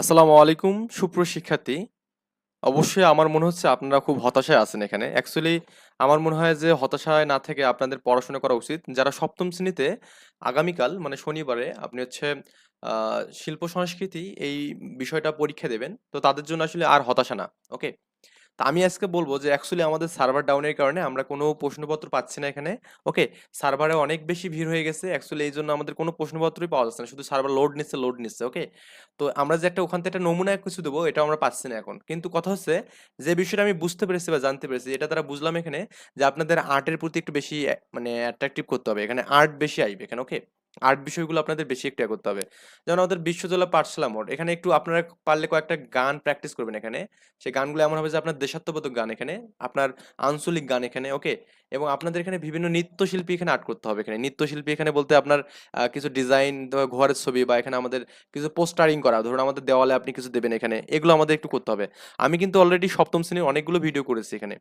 আসসালামু আলাইকুম সুপ্র শিক্ষার্থী। অবশ্যই আমার মনে হচ্ছে আপনারা খুব হতাশায় আছেন এখানে। অ্যাকচুয়ালি আমার মনে হয় যে হতাশায় না থেকে আপনাদের পড়াশোনা করা উচিত। যারা সপ্তম শ্রেণীতে আগামীকাল মানে শনিবারে আপনি হচ্ছে শিল্প সংস্কৃতি এই বিষয়টা পরীক্ষা দেবেন, তো তাদের জন্য আসলে আর হতাশা না ওকে তা আমি আজকে বলব যে অ্যাকচুয়ালি আমাদের সার্ভার ডাউনের কারণে আমরা কোনো প্রশ্নপত্র পাচ্ছি না এখানে। ওকে সার্ভারে অনেক বেশি ভিড় হয়ে গেছে। অ্যাকচুয়ালি এই জন্য আমাদের কোনো প্রশ্নপত্রই পাওয়া যাচ্ছে না। শুধু সার্ভার লোড নিচ্ছে লোড নিচ্ছে ওকে তো আমরা যে একটা, ওখান থেকে একটা নমুনা কিছু দেবো এটা আমরা পাচ্ছি না এখন। কিন্তু কথা হচ্ছে, যে বিষয়টা আমি বুঝতে পেরেছি বা জানতে পেরেছি এটা তারা বুঝলাম এখানে, যে আপনাদের আর্টের প্রতি একটু বেশি মানে অ্যাট্রাকটিভ করতে হবে। এখানে আর্ট বেশি আসবে এখানে ওকে আর্ট বিষয়গুলো আপনাদের বেশি একটু করতে হবে। যেমন আমাদের বিশ্বজলা পাঠশালা মোড এখানে একটু আপনারা পারলে কয়েকটা গান প্র্যাকটিস করবেন এখানে। সেই গানগুলো এমন হবে যে আপনার দেশাত্মবোধক গান এখানে, আপনার আঞ্চলিক গান এখানে ওকে এবং আপনাদের এখানে বিভিন্ন নৃত্যশিল্পী এখানে আর্ট করতে হবে এখানে। নৃত্যশিল্পী এখানে বলতে আপনার কিছু ডিজাইন ঘরের ছবি বা এখানে আমাদের কিছু পোস্টারিং করা, ধরুন আমাদের দেওয়ালে আপনি কিছু দেবেন এখানে, এগুলো আমাদের একটু করতে হবে। আমি কিন্তু অলরেডি সপ্তম শ্রেণির অনেকগুলো ভিডিও করেছি এখানে।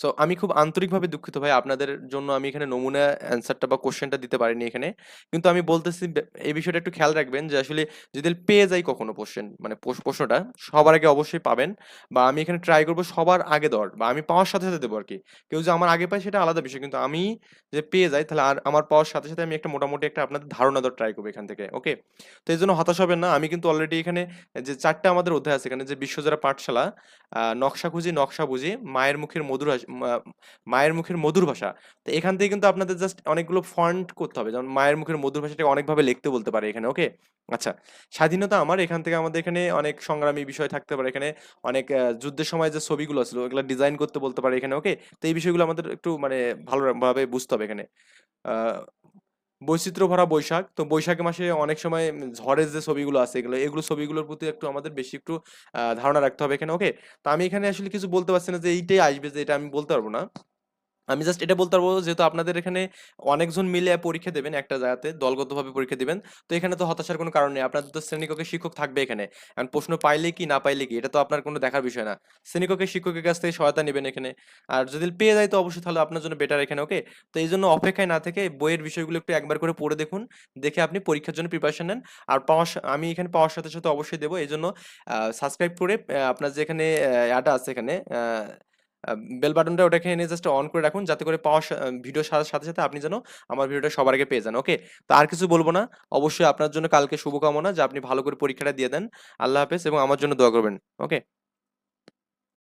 সো আমি খুব আন্তরিকভাবে দুঃখিত ভাই। আপনাদের জন্য আমি এখানে নমুনা অ্যান্সারটা বা কোশ্চেনটা দিতে পারিনি এখানে। কিন্তু আমি বলতেছি এই বিষয়টা একটু খেয়াল রাখবেন যে আসলে যদি পেয়ে যাই কখনো কোশ্চেন মানে প্রশ্নটা, সবার আগে অবশ্যই পাবেন বা আমি এখানে ট্রাই করব সবার আগে দেওয়ার বা আমি পাওয়ার সাথে সাথে দেবো আর কি কেউ যে আমার আগে পায় সেটা আলাদা বিষয়, কিন্তু আমি যে পেয়ে যাই তাহলে আর আমার পাওয়ার সাথে সাথে আমি একটা মোটামুটি একটা আপনাদের ধারণা দেওয়ার ট্রাই করব এখান থেকে ওকে তো এই জন্য হতাশ হবেন না। আমি কিন্তু অলরেডি এখানে যে চারটা আমাদের অধ্যায় আছে, এখানে যে বিশ্বজোড়া পাঠশালা নকশা খুঁজি নকশা বুঝি মায়ের মুখের মধুর মায়ের মুখের মধুর ভাষা। তো এখান থেকে কিন্তু আপনাদের জাস্ট অনেকগুলো ফন্ট করতে হবে। যেমন মায়ের মুখের মধুর ভাষাটাকে অনেকভাবে লিখতে বলতে পারে এখানে ওকে আচ্ছা স্বাধীনতা আমার, এখান থেকে আমাদের এখানে অনেক সংগ্রামী বিষয় থাকতে পারে এখানে। অনেক যুদ্ধের সময় যে ছবিগুলো ছিল ওগুলো ডিজাইন করতে বলতে পারে এখানে ওকে তো এই বিষয়গুলো আমাদের একটু মানে ভালোভাবে বুঝতে হবে এখানে। বৈচিত্র্য ভরা বৈশাখ। তো বৈশাখ মাসে অনেক সময় ঝড়ের যে ছবিগুলো আছে, এগুলো এগুলো ছবিগুলোর প্রতি একটু আমাদের বেশি একটু ধারণা রাখতে হবে এখানে ওকে তো আমি এখানে আসলে কিছু বলতে পারছি না যে এইটাই আসবে, যে এটা আমি বলতে পারব না। আমি জাস্ট এটা বলতে পারব যেহেতু আপনাদের এখানে অনেকজন মিলে পরীক্ষা দেবেন একটা জায়গাতে, দলগতভাবে পরীক্ষা দেবেন। তো এখানে তো হতাশার কোনো কারণ নেই। আপনাদের তো শ্রেণীকক্ষে শিক্ষক থাকবে এখানে। এখন প্রশ্ন পাইলে কি, না পাইলে কি, এটা তো আপনার কোনো দেখার বিষয় না। শ্রেণীকক্ষে শিক্ষকের কাছ থেকে সহায়তা নেবেন এখানে। আর যদি পেয়ে যায় তো অবশ্যই তাহলে আপনার জন্য বেটার এখানে ওকে তো এই জন্য অপেক্ষায় না থেকে বইয়ের বিষয়গুলো একটু একবার করে পড়ে দেখুন। দেখে আপনি পরীক্ষার জন্য প্রিপারেশন নেন। আর পাওয়ার আমি এখানে পাওয়ার সাথে সাথে অবশ্যই দেবো। এই জন্য সাবস্ক্রাইব করে আপনার যে এখানে অ্যাডা আছে এখানে বেল বাটনটা ওটাকে এনে জাস্ট অন করে রাখুন, যাতে করে পাওয়ার ভিডিও সাথে সাথে আপনি যেন আমার ভিডিওটা সবার আগে পেয়ে যান ওকে তো আর কিছু বলব না, অবশ্যই আপনার জন্য কালকে শুভকামনা, যে আপনি ভালো করে পরীক্ষাটা দিয়ে দেন। আল্লাহ হাফেজ এবং আমার জন্য দোয়া করবেন ওকে